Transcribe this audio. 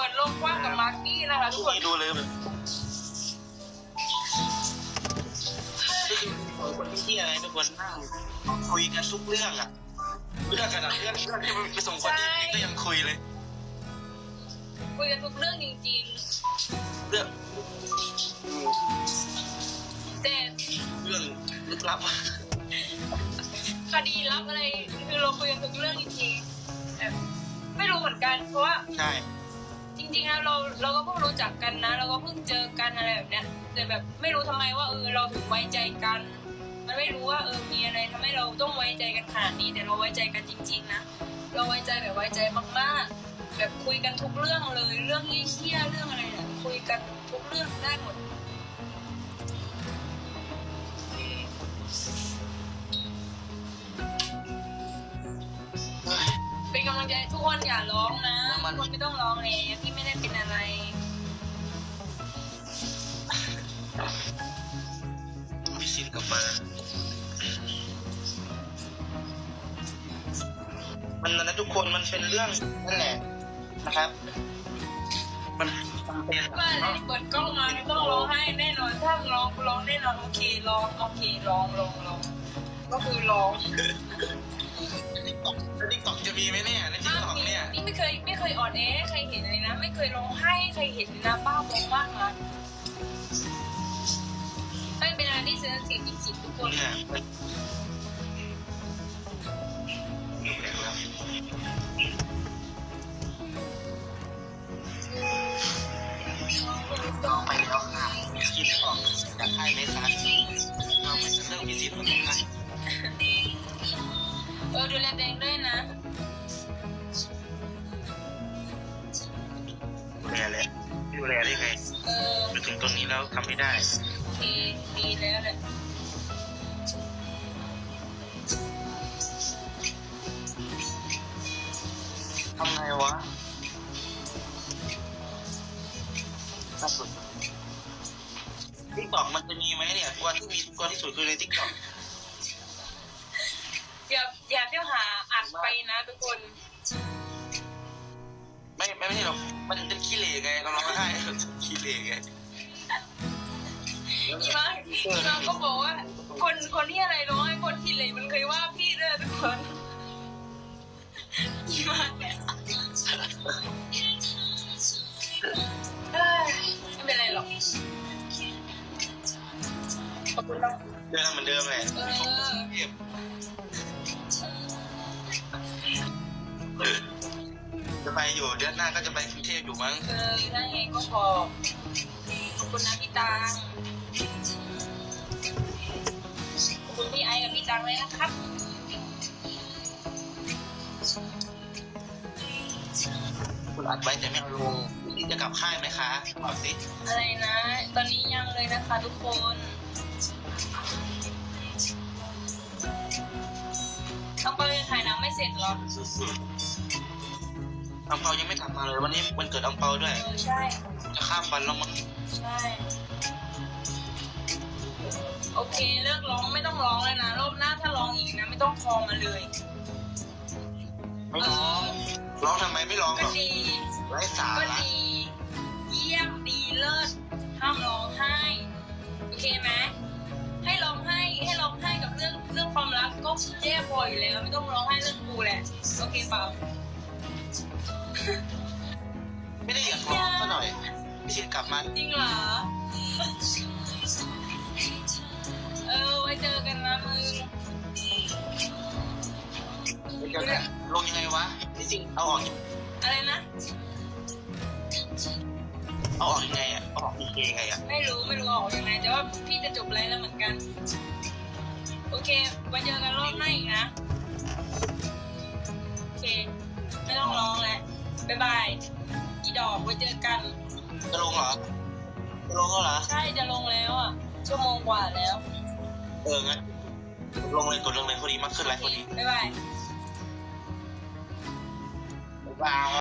เปิดโลกกว้างกับมาร์กี้นะคะทุกคนนี่ดูเลยแบบคนที่ที่อะไรทุกคนนั่งคุยกันทุกเรื่องอะเรื่องขนาดเรื่องเรื่องที่มันไปส่งคนที่ก็ยังคุยเลย คุยกันทุกเรื่องจริงเรื่องๆแต่เรื่องลึกลับอะคดีลับอะไรคือเราคุยกันทุกเรื่องจริงๆแบบไม่รู้เหมือนกันเพราะว่าใช่จ ริงๆแล้วเราเราก็เพิ่งรู้จักกันนะ เราก็เพิ่งเจอกันอะไรแบบเนี้ยแต่แบบไม่รู้ทำไมว่าเออเราถึงไว้ใจกัน มันไม่รู้ว่าเออมีอะไรทำให้เราต้องไว้ใจกันขนาดนี้แต่เราไว้ใจกันจริง ๆ นะเราไว้ใจแบบไว้ใจมากๆ แบบคุยกันทุกเรื่องเลยเรื่องเยี่ยๆเรื่องอะไรเนี่ยคุยกันทุกเรื่องได้หมดเฮ้ยเป็นกำลังใจทุกคนอย่าร้องนะทุกคนไม่ต้องร้องเลยพี่ มันนะทุกคนมันเป็นเรื่องนั่นแหละนะครับ มันจำเป็นว่าอะเปิดกล้องมาไม่ต้องร้องไห้แน่นอนถ้าร้องร้องแน่นอนโอเคร้องโอเคร้องร้องร้องก็คือร้องติ๊กต็อกติ๊กต็อกจะมีไหมเนี่ยในติ๊กต็อกเนี่ยนี่ไม่เคยไม่เคยอ่อนแอให้ใครเห็นเลยนะ ไม่เคยร้องไห้ให้ใครเห็นเลยนะบ้าบอมากนะไม่เป็นอะไรที่เซนซิทีฟจริงๆทุกคน ต้องไปแล้วค่ะคิดออกจากค่ายเมสันเราไม่จะเริ่มมีสิทธิ์เหมือนกันเออดูแลตัวเองด้วยนะดูแลเลยดูแลได้ไงเออมาถึงตรงนี้แล้วทำไม่ได้โอเคดีแล้วแหละ ทำไงวะล่าสุดทิกตอกมันจะมีไหมเนี่ยตัวที่มีตัวที่สุดคือในทิกตอกอย่าอย่าเที่ยวหาอัดไปนะทุกคน ไม่ไม่ไม่ใช่หรอกมันเป็นขี้เหร่ไงเราร้องไห้ขี้เหร่ไงอีมาอีมาก็บอกว่า คนคนที่อะไรร้องให้คนที่เลยมันเคยว่า เป็นไรหรอกขอบคุณนะเดินทำเหมือนเดิมเลยเออเก็บจะไปอยู่เดือนหน้าก็จะไปกรุงเทพอยู่มั้งเออถ้าไงก็พอขอบคุณนะพี่ตังขอบคุณพี่ไอกับพี่ตังเลยนะครับคุณอัดไว้แต่ไม่เอาลง นี่จะกลับค่ายไหมคะบอกสิอะไรนะ ตอนนี้ยังเลยนะคะทุกคนต้องไปถ่ายหนังไม่เสร็จหรอสุดๆอังเปายังไม่กลับมาเลย วันนี้วันเกิดอังเปาด้วย เออใช่ จะข้ามวันแล้วมั้งใช่ โอเคเลิกร้องไม่ต้องร้องเลยนะรอบหน้าถ้าร้องอีกนะ ไม่ต้องคอมาเลย ไม่ร้องร้องทำไมไม่ร้องหรก็อกดี ไร้สาก็ระดีเยี่ยมดีเลิศ ห้ามร้องไห้ โอเคไหมให้ร้องไห้ให้ร้องไห้กับเรื่องเรื่องความรักก็แย่พออยู่แล้ว ไม่ต้องร้องไห้เรื่องกูแหละโอเคเปล่าไม่ได้อยากร้องซะหน่อยพี่ชินกลับมาจริงเหรอเออไว้เจอกันนะมึงเดี๋ยวเนี่ยลงยังไงวะพี่ชินเอาออกอะไรนะ เอาออกยังไงอะเอาออกพีเคยังไงอะไม่รู้ไม่รู้ออกยังไงแต่ว่าพี่จะจบไลฟ์แล้วเหมือนกัน โอเคไว้เจอกันรอบหน้าอีกนะโอเค ไม่ต้องร้องแล้วบ๊ายบายอีดอกไว้เจอกัน จะลงเหรอจะลงแล้วเหรอใช่จะลงแล้วอะชั่วโมงกว่าแล้ว เอองั้นลงเลยกดลงเลยพอดีมากขึ้นไลฟ์พอดีบ๊ายบาย บ๊ายบาย